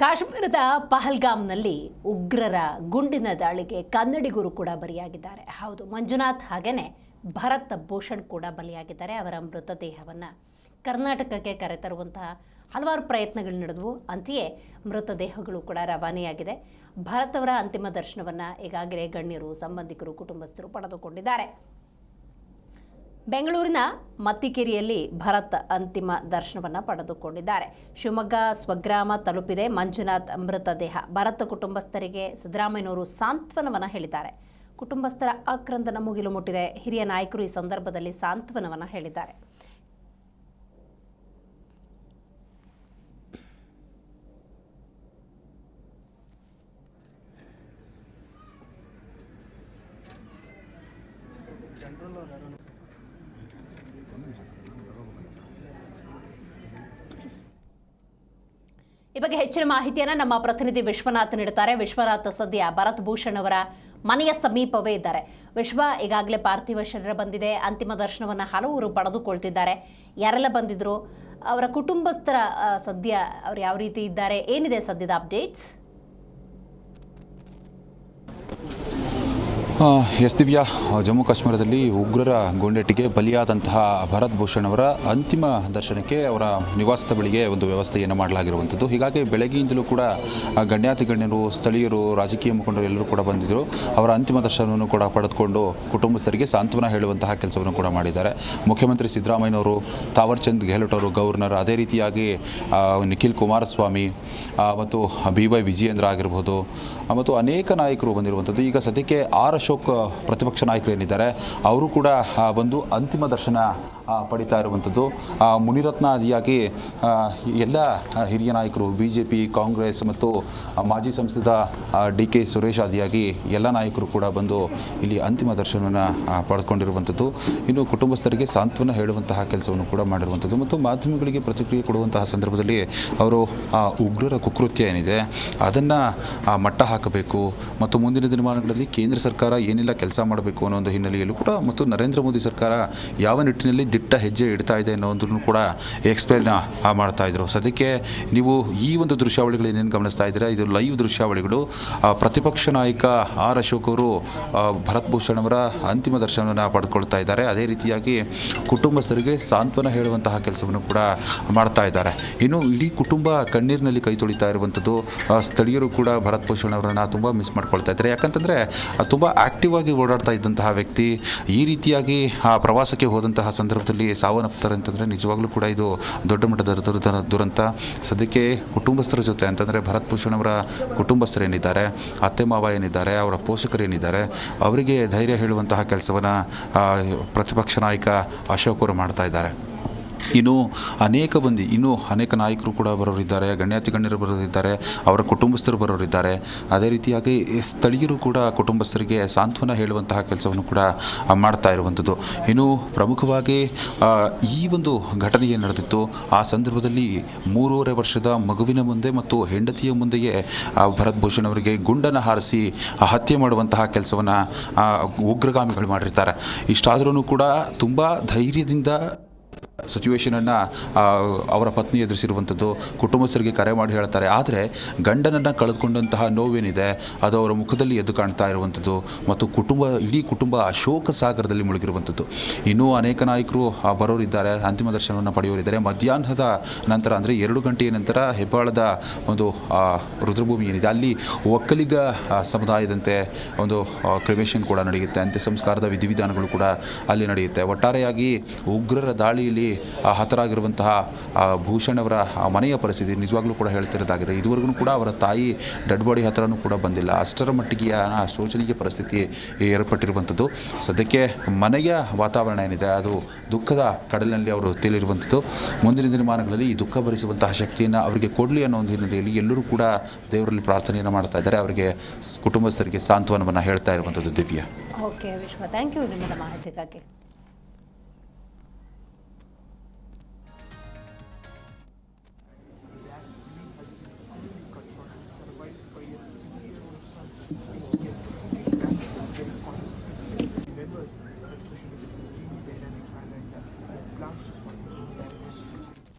ಕಾಶ್ಮೀರದ ಪಹಲ್ಗಾಮ್ನಲ್ಲಿ ಉಗ್ರರ ಗುಂಡಿನ ದಾಳಿಗೆ ಕನ್ನಡಿಗರು ಕೂಡ ಬಲಿಯಾಗಿದ್ದಾರೆ. ಹೌದು, ಮಂಜುನಾಥ್ ಹಾಗೇನೆ ಭರತ್ ಭೂಷಣ್ ಕೂಡ ಬಲಿಯಾಗಿದ್ದಾರೆ. ಅವರ ಮೃತದೇಹವನ್ನು ಕರ್ನಾಟಕಕ್ಕೆ ಕರೆತರುವಂತಹ ಹಲವಾರು ಪ್ರಯತ್ನಗಳು ನಡೆದವು. ಅಂತೆಯೇ ಮೃತದೇಹಗಳು ಕೂಡ ರವಾನೆಯಾಗಿದೆ. ಭರತ್ ಅವರ ಅಂತಿಮ ದರ್ಶನವನ್ನು ಈಗಾಗಲೇ ಗಣ್ಯರು, ಸಂಬಂಧಿಕರು, ಕುಟುಂಬಸ್ಥರು ಪಡೆದುಕೊಂಡಿದ್ದಾರೆ. ಬೆಂಗಳೂರಿನ ಮತ್ತಿಕೆರೆಯಲ್ಲಿ ಭರತ್ ಅಂತಿಮ ದರ್ಶನವನ್ನು ಪಡೆದುಕೊಂಡಿದ್ದಾರೆ. ಶಿವಮೊಗ್ಗ ಸ್ವಗ್ರಾಮ ತಲುಪಿದೆ ಮಂಜುನಾಥ್ ಮೃತದೇಹ ಭರತ್ ಕುಟುಂಬಸ್ಥರಿಗೆ ಸಿದ್ದರಾಮಯ್ಯನವರು ಸಾಂತ್ವನವನ್ನು ಹೇಳಿದ್ದಾರೆ. ಕುಟುಂಬಸ್ಥರ ಆಕ್ರಂದನ ಮುಗಿಲು ಮುಟ್ಟಿದೆ. ಹಿರಿಯ ನಾಯಕರು ಈ ಸಂದರ್ಭದಲ್ಲಿ ಸಾಂತ್ವನವನ್ನು ಹೇಳಿದ್ದಾರೆ. ಈ ಬಗ್ಗೆ ಹೆಚ್ಚಿನ ಮಾಹಿತಿಯನ್ನು ನಮ್ಮ ಪ್ರತಿನಿಧಿ ವಿಶ್ವನಾಥ್ ನೀಡುತ್ತಾರೆ. ವಿಶ್ವನಾಥ್, ಸದ್ಯ ಭರತ್ ಭೂಷಣ್ ಅವರ ಮನೆಯ ಸಮೀಪವೇ ಇದ್ದಾರೆ. ವಿಶ್ವ ಈಗಾಗಲೇ ಪಾರ್ಥಿವ ಶರೀರ ಬಂದಿದೆ. ಅಂತಿಮ ದರ್ಶನವನ್ನು ಹಲವರು ಪಡೆದುಕೊಳ್ತಿದ್ದಾರೆ. ಯಾರೆಲ್ಲ ಬಂದಿದ್ರು? ಅವರ ಕುಟುಂಬಸ್ಥರ ಸದ್ಯ ಅವ್ರು ಯಾವ ರೀತಿ ಇದ್ದಾರೆ? ಏನಿದೆ ಸದ್ಯದ ಅಪ್ಡೇಟ್ಸ್ ಎಸ್ ದಿವ್ಯಾ, ಜಮ್ಮು ಕಾಶ್ಮೀರದಲ್ಲಿ ಉಗ್ರರ ಗುಂಡೆಟ್ಟಿಗೆ ಬಲಿಯಾದಂತಹ ಭರತ್ ಭೂಷಣ್ ಅವರ ಅಂತಿಮ ದರ್ಶನಕ್ಕೆ ಅವರ ನಿವಾಸದ ಬಳಿಗೆ ಒಂದು ವ್ಯವಸ್ಥೆಯನ್ನು ಮಾಡಲಾಗಿರುವಂಥದ್ದು. ಹೀಗಾಗಿ ಬೆಳಗ್ಗೆಯಿಂದಲೂ ಕೂಡ ಗಣ್ಯಾತಿ ಗಣ್ಯರು ಸ್ಥಳೀಯರು, ರಾಜಕೀಯ ಮುಖಂಡರು ಎಲ್ಲರೂ ಕೂಡ ಬಂದಿದ್ದರು ಅವರ ಅಂತಿಮ ದರ್ಶನವನ್ನು ಕೂಡ ಪಡೆದುಕೊಂಡು ಕುಟುಂಬಸ್ಥರಿಗೆ ಸಾಂತ್ವನ ಹೇಳುವಂತಹ ಕೆಲಸವನ್ನು ಕೂಡ ಮಾಡಿದ್ದಾರೆ. ಮುಖ್ಯಮಂತ್ರಿ ಸಿದ್ದರಾಮಯ್ಯನವರು, ತಾವರ್ಚಂದ್ ಗೆಹ್ಲೋಟ್ ಅವರು, ಗವರ್ನರ್, ಅದೇ ರೀತಿಯಾಗಿ ನಿಖಿಲ್ ಕುಮಾರಸ್ವಾಮಿ ಮತ್ತು ಬಿ ವೈ ವಿಜಯೇಂದ್ರ ಆಗಿರ್ಬೋದು ಮತ್ತು ಅನೇಕ ನಾಯಕರು ಬಂದಿರುವಂಥದ್ದು. ಈಗ ಸದ್ಯಕ್ಕೆ ಆರ್ ಅಶೋಕ್ ಪ್ರತಿಪಕ್ಷ ನಾಯಕರು ಏನಿದ್ದಾರೆ ಅವರು ಕೂಡ ಬಂದು ಅಂತಿಮ ದರ್ಶನ ಪಡಿತಾ ಇರುವಂಥದ್ದು. ಮುನಿರತ್ನ ಆದಿಯಾಗಿ ಎಲ್ಲ ಹಿರಿಯ ನಾಯಕರು ಬಿ ಜೆ ಪಿ ಕಾಂಗ್ರೆಸ್ ಮತ್ತು ಮಾಜಿ ಸಂಸದ ಡಿ ಕೆ ಸುರೇಶ್ ಆದಿಯಾಗಿ ಎಲ್ಲ ನಾಯಕರು ಕೂಡ ಬಂದು ಇಲ್ಲಿ ಅಂತಿಮ ದರ್ಶನವನ್ನು ಪಡೆದುಕೊಂಡಿರುವಂಥದ್ದು. ಇನ್ನು ಕುಟುಂಬಸ್ಥರಿಗೆ ಸಾಂತ್ವನ ಹೇಳುವಂತಹ ಕೆಲಸವನ್ನು ಕೂಡ ಮಾಡಿರುವಂಥದ್ದು. ಮತ್ತು ಮಾಧ್ಯಮಗಳಿಗೆ ಪ್ರತಿಕ್ರಿಯೆ ಕೊಡುವಂತಹ ಸಂದರ್ಭದಲ್ಲಿ ಅವರು, ಆ, ಉಗ್ರರ ಕುಕೃತ್ಯ ಏನಿದೆ, ಅದನ್ನು ಮಟ್ಟ ಹಾಕಬೇಕು ಮತ್ತು ಮುಂದಿನ ದಿನಮಾನಗಳಲ್ಲಿ ಕೇಂದ್ರ ಸರ್ಕಾರ ಏನೆಲ್ಲ ಕೆಲಸ ಮಾಡಬೇಕು ಅನ್ನೋ ಒಂದು ಹಿನ್ನೆಲೆಯಲ್ಲೂ ಕೂಡ ಮತ್ತು ನರೇಂದ್ರ ಮೋದಿ ಸರ್ಕಾರ ಯಾವ ನಿಟ್ಟಿನಲ್ಲಿ ದಿಟ್ಟ ಹೆಜ್ಜೆ ಇಡ್ತಾ ಇದೆ ಅನ್ನೋದನ್ನು ಕೂಡ ಎಕ್ಸ್ಪ್ಲೇನ್ ಮಾಡ್ತಾ ಇದ್ರು. ಸದ್ಯಕ್ಕೆ ನೀವು ಈ ಒಂದು ದೃಶ್ಯಾವಳಿಗಳು ಏನೇನು ಗಮನಿಸ್ತಾ ಇದ್ದೀರಾ? ಇದು ಲೈವ್ ದೃಶ್ಯಾವಳಿಗಳು. ಪ್ರತಿಪಕ್ಷ ನಾಯಕ ಆರ್ ಅಶೋಕ್ ಅವರು ಭರತ್ ಭೂಷಣ್ ಅವರ ಅಂತಿಮ ದರ್ಶನವನ್ನು ಪಡ್ಕೊಳ್ತಾ ಇದ್ದಾರೆ. ಅದೇ ರೀತಿಯಾಗಿ ಕುಟುಂಬಸ್ಥರಿಗೆ ಸಾಂತ್ವನ ಹೇಳುವಂತಹ ಕೆಲಸವನ್ನು ಕೂಡ ಮಾಡ್ತಾ ಇದ್ದಾರೆ. ಇನ್ನು ಇಡೀ ಕುಟುಂಬ ಕಣ್ಣೀರಿನಲ್ಲಿ ಕೈ ತೊಳಿತಾ ಇರುವಂಥದ್ದು ಸ್ಥಳೀಯರು ಕೂಡ ಭರತ್ ಭೂಷಣ್ ಅವರನ್ನು ತುಂಬ ಮಿಸ್ ಮಾಡ್ಕೊಳ್ತಾ ಇದ್ದಾರೆ. ಯಾಕಂತಂದರೆ ತುಂಬ ಆಕ್ಟಿವ್ ಆಗಿ ಓಡಾಡ್ತಾ ಇದ್ದಂತಹ ವ್ಯಕ್ತಿ, ಈ ರೀತಿಯಾಗಿ ಆ, ಪ್ರವಾಸಕ್ಕೆ ಹೋದಂತಹ ಸಂದರ್ಭದಲ್ಲಿ ಸಾವನ್ನಪ್ತಾರೆ ಅಂತಂದರೆ ನಿಜವಾಗ್ಲೂ ಕೂಡ ಇದು ದೊಡ್ಡ ಮಟ್ಟದ ದುರ ದುರಂತ. ಸದ್ಯಕ್ಕೆ ಕುಟುಂಬಸ್ಥರ ಜೊತೆ ಅಂತಂದರೆ ಭರತ್ ಭೂಷಣ್ ಅವರ ಕುಟುಂಬಸ್ಥರೇನಿದ್ದಾರೆ ಅತ್ತೆ ಮಾವ ಏನಿದ್ದಾರೆ, ಅವರ ಪೋಷಕರೇನಿದ್ದಾರೆ ಅವರಿಗೆ ಧೈರ್ಯ ಹೇಳುವಂತಹ ಕೆಲಸವನ್ನು ಪ್ರತಿಪಕ್ಷ ನಾಯಕ ಅಶೋಕ್ ಅವರು ಮಾಡ್ತಾ ಇದ್ದಾರೆ. ಇನ್ನು ಅನೇಕ ಮಂದಿ, ಇನ್ನೂ ಅನೇಕ ನಾಯಕರು ಕೂಡ ಬರೋರಿದ್ದಾರೆ, ಗಣ್ಯಾತಿ ಗಣ್ಯರು ಬರೋರಿದ್ದಾರೆ, ಅವರ ಕುಟುಂಬಸ್ಥರು ಬರೋರಿದ್ದಾರೆ. ಅದೇ ರೀತಿಯಾಗಿ ಸ್ಥಳೀಯರು ಕೂಡ ಕುಟುಂಬಸ್ಥರಿಗೆ ಸಾಂತ್ವನ ಹೇಳುವಂತಹ ಕೆಲಸವನ್ನು ಕೂಡ ಮಾಡ್ತಾ ಇರುವಂಥದ್ದು. ಇನ್ನು ಪ್ರಮುಖವಾಗಿ ಈ ಒಂದು ಘಟನೆ ಏನು ನಡೆದಿತ್ತು, ಆ ಸಂದರ್ಭದಲ್ಲಿ ಮೂರುವರೆ ವರ್ಷದ ಮಗುವಿನ ಮುಂದೆ ಮತ್ತು ಹೆಂಡತಿಯ ಮುಂದೆಯೇ ಭರತ್ ಭೂಷಣ್ ಅವರಿಗೆ ಗುಂಡನ್ನು ಹಾರಿಸಿ ಹತ್ಯೆ ಮಾಡುವಂತಹ ಕೆಲಸವನ್ನು ಉಗ್ರಗಾಮಿಗಳು ಮಾಡಿರ್ತಾರೆ. ಇಷ್ಟಾದ್ರೂ ಕೂಡ ತುಂಬ ಧೈರ್ಯದಿಂದ ಸಿಚುವೇಶನನ್ನು ಅವರ ಪತ್ನಿ ಎದುರಿಸಿರುವಂಥದ್ದು, ಕುಟುಂಬಸ್ಥರಿಗೆ ಕರೆ ಮಾಡಿ ಹೇಳ್ತಾರೆ. ಆದರೆ, ಗಂಡನನ್ನು ಕಳೆದುಕೊಂಡಂತಹ ನೋವೇನಿದೆ, ಅದು ಅವರ ಮುಖದಲ್ಲಿ ಎದ್ದು ಕಾಣ್ತಾ ಇರುವಂಥದ್ದು ಮತ್ತು ಕುಟುಂಬ, ಇಡೀ ಕುಟುಂಬ ಅಶೋಕ ಸಾಗರದಲ್ಲಿ ಮುಳುಗಿರುವಂಥದ್ದು. ಇನ್ನೂ ಅನೇಕ ನಾಯಕರು ಬರೋರಿದ್ದಾರೆ, ಅಂತಿಮ ದರ್ಶನವನ್ನು ಪಡೆಯೋರಿದ್ದಾರೆ. ಮಧ್ಯಾಹ್ನದ ನಂತರ, ಅಂದರೆ ಎರಡು ಗಂಟೆಯ ನಂತರ ಹೆಬ್ಬಾಳದ ಒಂದು ರುದ್ರಭೂಮಿ ಏನಿದೆ ಅಲ್ಲಿ ಒಕ್ಕಲಿಗ ಸಮುದಾಯದಂತೆ ಒಂದು ಕ್ರಿಮೇಷನ್ ಕೂಡ ನಡೆಯುತ್ತೆ. ಅಂತ್ಯ ಸಂಸ್ಕಾರದ ವಿಧಿವಿಧಾನಗಳು ಕೂಡ ಅಲ್ಲಿ ನಡೆಯುತ್ತೆ. ಒಟ್ಟಾರೆಯಾಗಿ ಉಗ್ರರ ದಾಳಿಯಲ್ಲಿ ಹತರಾಗಿರುವಂತಹ ಭೂಷಣ್ ಅವರ ಮನೆಯ ಪರಿಸ್ಥಿತಿ ನಿಜವಾಗ್ಲೂ ಕೂಡ ಹೇಳ್ತಿರೋದಾಗಿದೆ. ಇದುವರೆಗೂ ಕೂಡ ಅವರ ತಾಯಿ ಡೆಡ್ ಬಾಡಿ ಹತ್ರನೂ ಕೂಡ ಬಂದಿಲ್ಲ. ಅಷ್ಟರ ಮಟ್ಟಿಗೆ ಶೋಚನೀಯ ಪರಿಸ್ಥಿತಿ ಏರ್ಪಟ್ಟಿರುವಂಥದ್ದು. ಸದ್ಯಕ್ಕೆ ಮನೆಯ ವಾತಾವರಣ ಏನಿದೆ, ಅದು ದುಃಖದ ಕಡಲಿನಲ್ಲಿ ಅವರು ತೇಲಿರುವಂಥದ್ದು. ಮುಂದಿನ ದಿನಮಾನಗಳಲ್ಲಿ ಈ ದುಃಖ ಭರಿಸುವಂತಹ ಶಕ್ತಿಯನ್ನು ಅವರಿಗೆ ಕೊಡಲಿ ಅನ್ನೋ ಒಂದು ಹಿನ್ನೆಲೆಯಲ್ಲಿ ಎಲ್ಲರೂ ಕೂಡ ದೇವರಲ್ಲಿ ಪ್ರಾರ್ಥನೆಯನ್ನು ಮಾಡ್ತಾ ಇದ್ದಾರೆ. ಅವರಿಗೆ ಕುಟುಂಬಸ್ಥರಿಗೆ ಸಾಂತ್ವನವನ್ನು ಹೇಳ್ತಾ ಇರುವಂಥದ್ದು ದಿವ್ಯ. ಓಕೆ ವಿಶ್ವ ಥ್ಯಾಂಕ್ ಯು ನಿಮ್ಮ ಮಾಹಿತಿಗಾಗಿ